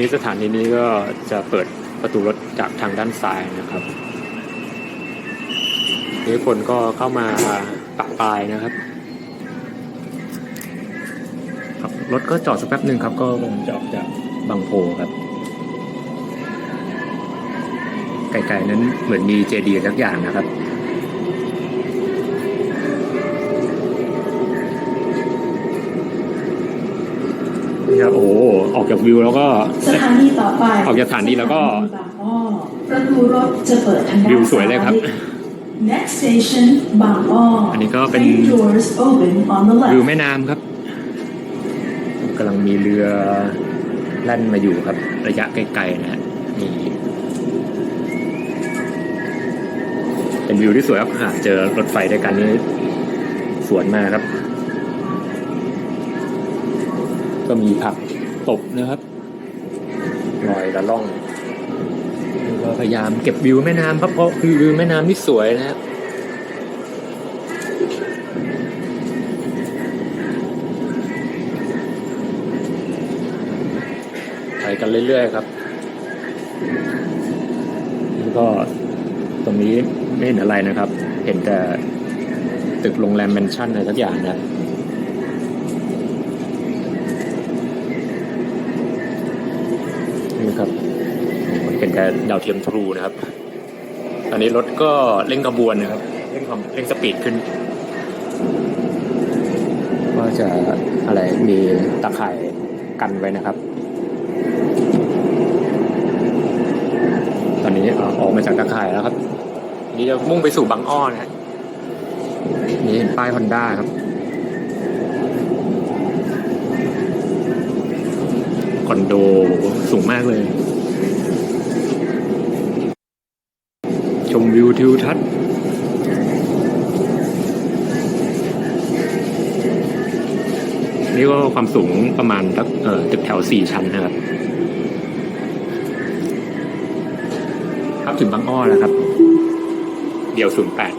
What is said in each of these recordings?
นี่สถานีนี้ก็จะเปิดประตูรถจากทางด้านซ้ายนะครับนี่คนก็เข้ามาปะปลายนะครับครับ รถก็จอดสักแป๊บหนึ่งครับ ก็ลงจะออกจากบางโพครับ ไกลๆนั้นเหมือนมีเจดีย์สักอย่างนะครับ นี่ครับโอ้โหออกจากวิวแล้วก็ สถานีต่อไปออกจากสถานีแล้วก็สถานีบางอ้อประตูรถจะเปิดทางด้านวิวสวยเลยครับซ้า Next station บางอ้ออัอันนี้ก็เป็น doors open on the วิว left แม่น้ำครับกำลังมีเรือแล่นมาอยู่ครับ ระยะไกลๆนะฮะนี่เป็นวิวที่สวยครับหาเจอรถไฟด้วยกันนี่สวนมากครับ ก็มีผักตบนะครับลอยละล่องนี่ก็พยายามเก็บวิวแม่น้ำครับเพราะวิวแม่น้ำนี่สวยนะครับไปกันเรื่อยๆครับแล้วก็ตรงนี้ไม่เห็นอะไรนะครับ เห็นแต่ตึกโรงแรมแมนชั่นอะไรสักอย่างนะ นี่ครับ มันเป็นแต่ดาวเทียมทรูนะครับ ตอนนี้รถก็เร่งขบวนนะครับเร่งความเร่งสปีดขึ้น ก็จะอะไรมีตะข่ายกันไว้นะครับ ตอนนี้อ่าออกมาจากตะข่ายแล้วครับ นี่จะมุ่งไปสู่บางอ้อนะฮะนี่เห็นป้ายฮอนด้าครับคอนโดสูงมากเลย ชมวิวทิวทัศน์นี่ก็ความสูงประมาณตึกแถวสี่ชั้นนะครับครับถึงบางอ้อแล้วครับ เดี่ยวศูนย์แปด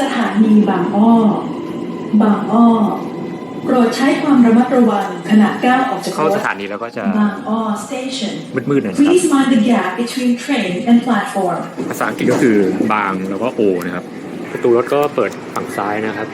สถานีบางอ้อ บางอ้อ โปรดใช้ความระมัดระวังขณะก้าวออกจากรถเข้าสถานีแล้วก็จะ บางอ้อ station มืดๆหน่อยครับ Please mind the gap between train and platform ภาษาอังกฤษก็คือบางแล้วก็โอนะครับ ประตูรถก็เปิดฝั่งซ้ายนะครับ